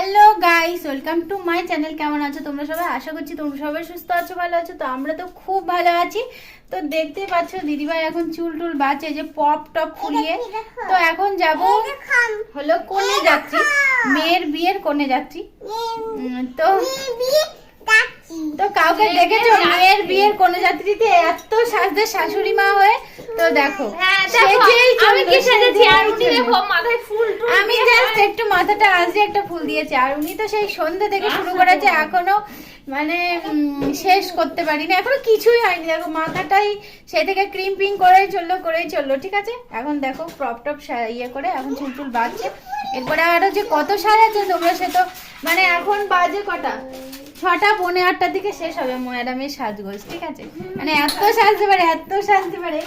Hello guys welcome to my channel. কেমন আছো তোমরা সবাই? আশা করছি তোমরা সবাই সুস্থ আছো ভালো আছো। তো আমরা তো খুব ভালো আছি। তো দেখতে পাচ্ছ দিদিভাই এখন চুল টুল বাঁচে যে পপ টপ ফুলিয়ে। তো এখন যাব হলো কোনে যাচ্ছি মেয়ের বিয়ের কোনে যাচ্ছি তো তো কাউকে দেখেছ? মেয়ের বিয়ের কোণে যাত্রীতে এত সাজদের শাশুড়ি মা হয়ে? তো দেখো হ্যাঁ, আমি কি সেজেছি? আর উনি দেখো মাথায় ফুল আমি জাস্ট একটু মাথাটা আজকে একটা ফুল দিয়েছি। আর উনি তো সেই সন্ধ্যে থেকে শুরু করেছে এখনও মানে শেষ করতে পারিনি। এখনও কিছুই হয়নি। দেখো মাথাটাই সে থেকে ক্রিম পিং করেই চলল করেই চলল ঠিক আছে? এখন দেখো ক্রপ টপ ইয়ে করে এখন চুল টুল বাজছে এরপরে আরও যে কত সাজাচ্ছে তোমরা সে তো মানে এখন বাজে কটা? ছটা পৌনে আটটার দিকে শেষ হবে ম্যাডামের সাজগোজ ঠিক আছে? মানে এত সাজতে পারে এত সাজতে পারে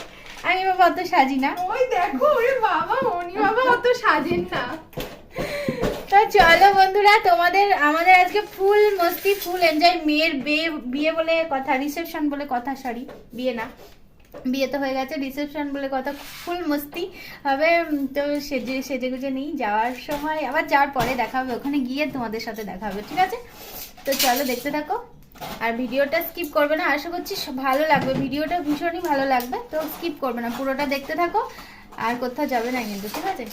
আমি বাবা অত সাজি না। ওই দেখো ওরে বাবা মনি বাবা অত সাজেন না। তো চলো বন্ধুরা তোমাদের আমাদের আজকে ফুল মস্তি ফুল এনজয় মেয়ের বিয়ে বিয়ে বলে কথা রিসেপশন বলে কথা সরি বিয়ে না। বিয়ে তো হয়ে গেছে রিসেপশন বলে কথা ফুল মস্তি হবে তো সেজে সেজে গুজে নিই যাওয়ার সময় আবার যাওয়ার পরে দেখা হবে ওখানে গিয়ে তোমাদের সাথে দেখা হবে ঠিক আছে? তো চলো দেখতে থাকো। আর ভিডিওটা স্কিপ করবে না আশা করছি ভালো লাগবে। ভিডিওটা ভীষণই ভালো লাগবে তো স্কিপ করবে না পুরোটা দেখতে থাকো। আর কোথাও যাবে না কিন্তু ঠিক আছে?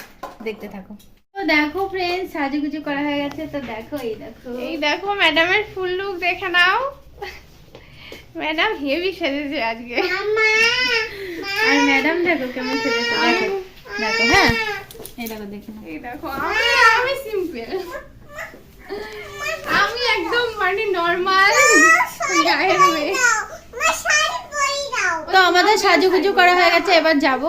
দেখতে থাকো। তো দেখো ফ্রেন্ড সাজুগুজু করা হয়ে গেছে তো দেখো এই দেখো। এই দেখো ম্যাডামের ফুল লুক দেখে নাও। ম্যাডাম হেভি সেজেছে আজকে। আর ম্যাডাম দেখো কেমন সেজেছে দেখো। দেখো হ্যাঁ? এই দেখো দেখে। এই দেখো আমি আমি সিম্পল একদম মানে নর্মাল গায়ের মেয়ে তো আমাদের সাজুগুজু করা হয়ে গেছে এবার যাব।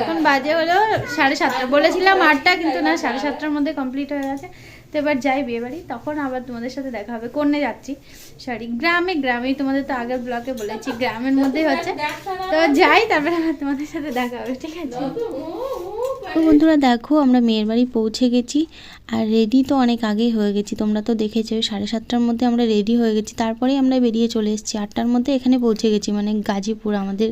এখন বাজে হলো সাড়ে সাতটা বলেছিলাম আটটা কিন্তু না সাড়ে সাতটার মধ্যে কমপ্লিট হয়ে গেছে। তো এবার যাই বিয়ে বাড়ি তখন আবার তোমাদের সাথে দেখা হবে কোনে যাচ্ছি। সরি গ্রামে গ্রামেই তোমাদের তো আগের ব্লকে বলেছি গ্রামের মধ্যেই হচ্ছে। তো যাই তারপরে আবার তোমাদের সাথে দেখা হবে ঠিক আছে? তো বন্ধুরা, দেখো আমরা মেয়ের বাড়ি পৌঁছে গেছি। আর রেডি তো অনেক আগেই হয়ে গেছি। তোমরা তো দেখেছ সাড়ে সাতটার মধ্যে আমরা রেডি হয়ে গেছি। তারপরেই আমরা বেরিয়ে চলে এসেছি। আটটার মধ্যে এখানে পৌঁছে গেছি মানে গাজীপুর, আমাদের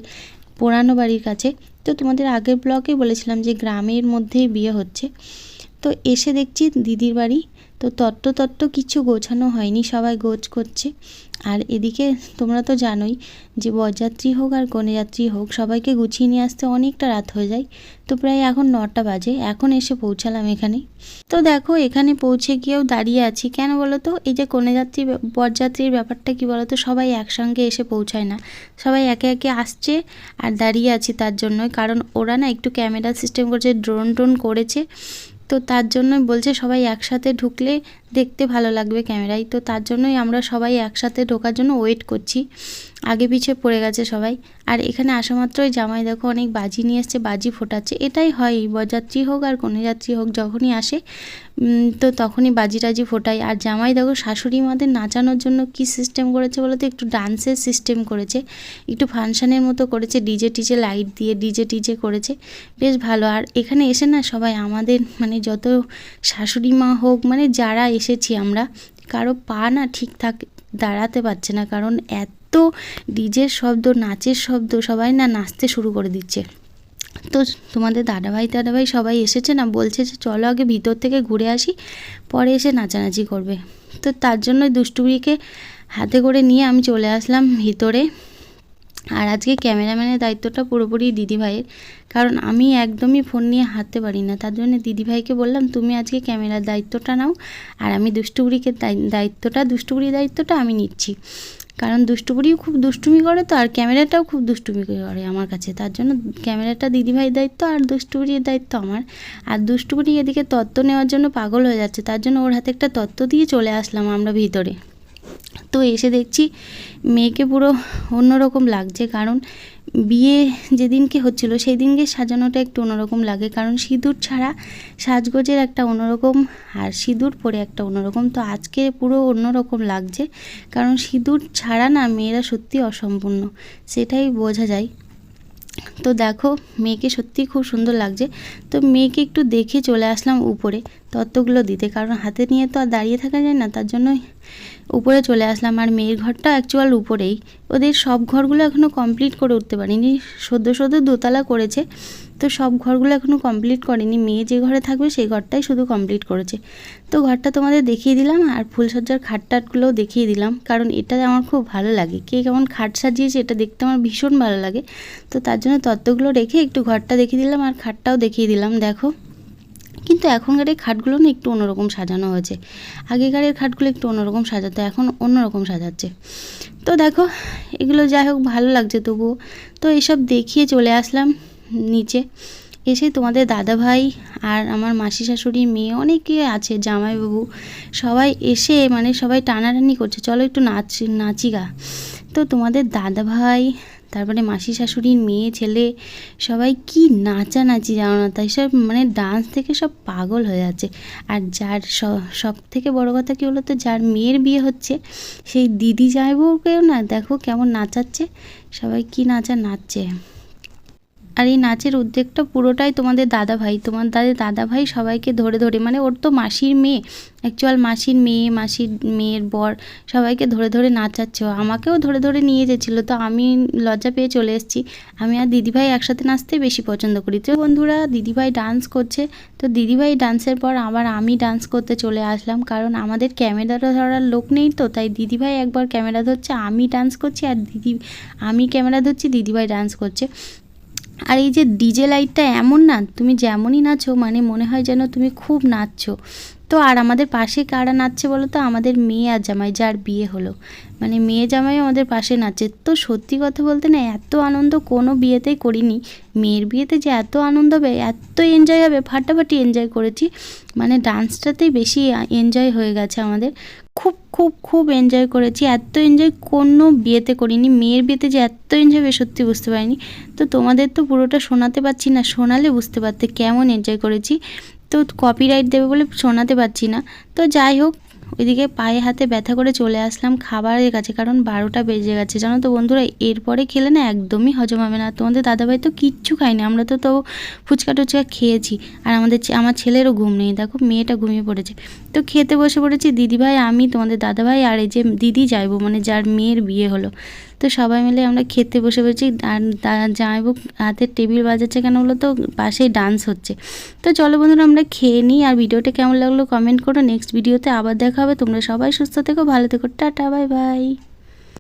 পুরানো বাড়ির কাছে। তো তোমাদের আগের ব্লকে বলেছিলাম যে গ্রামের মধ্যেই বিয়ে হচ্ছে। তো এসে দেখছি দিদির বাড়ি। তো তত্ত্ব তত্ত্ব কিছু গোছানো হয়নি, সবাই গোছ করছে। আর এদিকে তোমরা তো জানোই যে বরযাত্রী হোক আর কনেযাত্রী হোক, সবাইকে গুছিয়ে নিয়ে আসতে অনেকটা রাত হয়ে যায়। তো প্রায় এখন নটা বাজে, এখন এসে পৌঁছালাম এখানে। তো দেখো এখানে পৌঁছে গিয়েও দাঁড়িয়ে আছি। কেন বলো তো? এই যে কনেযাত্রী বরযাত্রীর ব্যাপারটা কি বলো তো? সবাই একসঙ্গে এসে পৌঁছায় না। সবাই একে একে আসছে আর দাঁড়িয়ে আছি তার জন্যই। কারণ ওরা না একটু ক্যামেরা সিস্টেম করেছে ড্রোন টোন করেছে। তো তার জন্যই বলছে সবাই একসাথে ঢুকলে দেখতে ভালো লাগবে ক্যামেরায়। তো তার জন্যই আমরা সবাই একসাথে ঢোকার জন্য ওয়েট করছি। আগে পিছে পড়ে গেছে সবাই। আর এখানে আসা মাত্রই জামাই দেখো অনেক বাজি নিয়ে এসছে, বাজি ফোটাচ্ছে। এটাই হয়, বরযাত্রী হোক আর কনেযাত্রী হোক, যখনই আসে তো তখনই বাজি টাজি ফোটাই আর জামাই দেখো শাশুড়ি মাদের নাচানোর জন্য কি সিস্টেম করেছে বলো তো? একটু ডান্সের সিস্টেম করেছে। একটু ফাংশানের মতো করেছে ডিজে টিজে লাইট দিয়ে ডিজে টিজে করেছে। বেশ ভালো। আর এখানে এসে না সবাই আমাদের মানে যত শাশুড়ি মা হোক মানে যারা এসেছি আমরা। কারও পা না ঠিকঠাক দাঁড়াতে পারছে না, কারণ এত ডিজের শব্দ, নাচের শব্দ সবাই না নাচতে শুরু করে দিচ্ছে। তো তোমাদের দাদাভাই দাদাভাই সবাই এসেছে না, বলছে যে চলো আগে ভিতর থেকে ঘুরে আসি, পরে এসে নাচানাচি করবে। তো তার জন্যই দুষ্টুমিকে হাতে করে নিয়ে আমি চলে আসলাম ভিতরে। আর আজকে ক্যামেরাম্যানের দায়িত্বটা পুরোপুরি দিদিভাইয়ের। কারণ আমি একদমই ফোন নিয়ে হাঁটতে পারি না। তার জন্য দিদিভাইকে বললাম, তুমি আজকে ক্যামেরার দায়িত্বটা নাও। আর আমি দুষ্টুবুড়িকে দায়- দায়িত্বটা, দুষ্টুবুড়ির দায়িত্বটা আমি নিচ্ছি। কারণ দুষ্টুবুড়িও খুব দুষ্টুমি করে তো, আর ক্যামেরাটাও খুব দুষ্টুমি করে আমার কাছে। তার জন্য ক্যামেরাটা দিদিভাইয়ের দায়িত্ব আর দুষ্টুবুড়ির দায়িত্ব আমার। আর দুষ্টুবুড়ি এদিকে তত্ত্ব নেওয়ার জন্য পাগল হয়ে যাচ্ছে। তার জন্য ওর হাতে একটা তত্ত্ব দিয়ে চলে আসলাম আমরা ভিতরে। তো এসে দেখছি মেয়েকে পুরো অন্যরকম লাগছে। কারণ বিয়ে যেদিনকে হচ্ছিল সেই দিনকে সাজানোটা একটু অন্যরকম লাগে। কারণ সিঁদুর ছাড়া সাজগোজের একটা অন্যরকম আর সিঁদুর পরে একটা অন্যরকম। তো আজকে পুরো অন্যরকম লাগছে। কারণ সিঁদুর ছাড়া না মেয়েরা সত্যি অসম্পূর্ণ, সেটাই বোঝা যায়। তো দেখো, মেয়েকে সত্যি খুব সুন্দর লাগছে। তো মেয়েকে একটু দেখে চলে আসলাম উপরে। তত্ত্বগুলো দিতে। কারণ হাতে নিয়ে তো আর দাঁড়িয়ে থাকা যায় না, তার জন্যই উপরে চলে আসলাম। আর মেয়ের ঘরটা অ্যাকচুয়াল উপরেই। ওদের সব ঘরগুলো এখনও কমপ্লিট করে উঠতে পারিনি। সদ্য সদ্য দোতলা করেছে, তো সব ঘরগুলো এখনও কমপ্লিট করেনি। মেয়ে যে ঘরে থাকবে সেই ঘরটাই শুধু কমপ্লিট করেছে। তো ঘরটা তোমাদের দেখিয়ে দিলাম আর ফুলসজ্জার খাট টাটগুলোও দেখিয়ে দিলাম। কারণ এটা আমার খুব ভালো লাগে। কে কেমন খাট সাজিয়েছে এটা দেখতে আমার ভীষণ ভালো লাগে। তো তার জন্য তত্ত্বগুলো রেখে একটু ঘরটা দেখিয়ে দিলাম আর খাটটাও দেখিয়ে দিলাম। দেখো। কিন্তু এখনকার এই খাটগুলো না একটু অন্যরকম সাজানো হয়েছে। আগেকারের খাটগুলো একটু অন্যরকম সাজাতো, এখন অন্যরকম সাজাচ্ছে। তো দেখো, এগুলো যাই হোক ভালো লাগছে তবুও। তো এসব দেখিয়ে চলে আসলাম নিচে। এসে তোমাদের দাদা ভাই আর আমার মাসি শাশুড়ি মেয়ে অনেকে আছে, জামাইবাবু, সবাই এসে মানে সবাই টানাটানি করছে। চলো একটু নাচ নাচি গা তো তোমাদের দাদা ভাই তারপরে মাসি শাশুড়ির মেয়ে, ছেলে, সবাই কি নাচানাচি জানো না? তাই সব মানে ডান্স থেকে সব পাগল হয়ে যাচ্ছে। আর যার সব থেকে বড় কথা কী হলো তো যার মেয়ের বিয়ে হচ্ছে, সেই দিদি যাইবকেও না? দেখো কেমন নাচাচ্ছে। সবাই কি নাচা নাচছে? আর এই নাচের উদ্যোগটা পুরোটাই তোমাদের দাদা ভাই তোমার দাদের দাদা ভাই সবাইকে ধরে ধরে মানে ওর তো মাসির মেয়ে অ্যাকচুয়াল মাসির মেয়ে, মাসির মেয়ের বর, সবাইকে ধরে ধরে নাচাচ্ছে। আমাকেও ধরে ধরে নিয়ে যেছিলো, তো আমি লজ্জা পেয়ে চলে এসেছি। আমি আর দিদিভাই একসাথে নাচতে বেশি পছন্দ করি। তো বন্ধুরা, দিদিভাই ডান্স করছে। তো দিদিভাই ডান্সের পর আবার আমি ডান্স করতে চলে আসলাম, কারণ আমাদের ক্যামেরা ধরার লোক নেই তো, তাই দিদিভাই একবার ক্যামেরা ধরছে, আমি ডান্স করছি আর দিদি, আমি ক্যামেরা ধরছি, দিদিভাই ডান্স করছে। আর এই যে ডিজে লাইটটা এমন না, তুমি যেমনই নাচো মানে মনে হয় যেন তুমি খুব নাচছো। তো আর আমাদের পাশে কারা নাচছে বলো তো? আমাদের মেয়ে আর জামাই, যার বিয়ে হলো। মানে মেয়ে জামাই আমাদের পাশে নাচে তো সত্যি কথা বলতে না, এত আনন্দ কোনো বিয়েতেই করিনি। মেয়ের বিয়েতে যে এত আনন্দ হবে, এত এনজয় হবে, ফাটাফাটি এনজয় করেছি। মানে ডান্সটাতেই বেশি এনজয় হয়ে গেছে আমাদের। খুব খুব খুব এনজয় করেছি। এত এনজয় কোনো বিয়েতে করিনি। মেয়ের বিয়েতে যে এত এনজয় হবে সত্যি বুঝতে পারিনি। তো তোমাদের তো পুরোটা শোনাতে পারছি না। শোনালে বুঝতে পারতে কেমন এনজয় করেছি। তো কপিরাইট দেবে বলে শোনাতে পারছি না। তো যাই হোক ওইদিকে পায়ে হাতে ব্যথা করে চলে আসলাম খাবারের কাছে, কারণ বারোটা বেজে গেছে। জানো তো বন্ধুরা, এরপরে খেলে না একদমই হজম হবে না। তোমাদের দাদাভাই তো কিচ্ছু খায়নি, আমরা তো তো ফুচকা টুচকা খেয়েছি। আর আমাদের আমার ছেলেরও ঘুম নেই, দেখো মেয়েটা ঘুমিয়ে পড়েছে। তো খেতে বসে পড়েছি দিদিভাই, আমি, তোমাদের দাদাভাই আর এই যে দিদি যাইবো মানে যার মেয়ের বিয়ে হলো। তো সবাই মিলে আমরা খেতে বসে বসেছি জামাই বুক হাতের টেবিল বাজাচ্ছে কেন বলো তো? পাশেই ডান্স হচ্ছে। তো চলো বন্ধুরা, আমরা খেয়ে নিই। আর ভিডিওটা কেমন লাগল কমেন্ট করো। নেক্সট ভিডিওতে আবার দেখা হবে। তোমরা সবাই সুস্থ থেকো, ভালো থেকো। Tata bye bye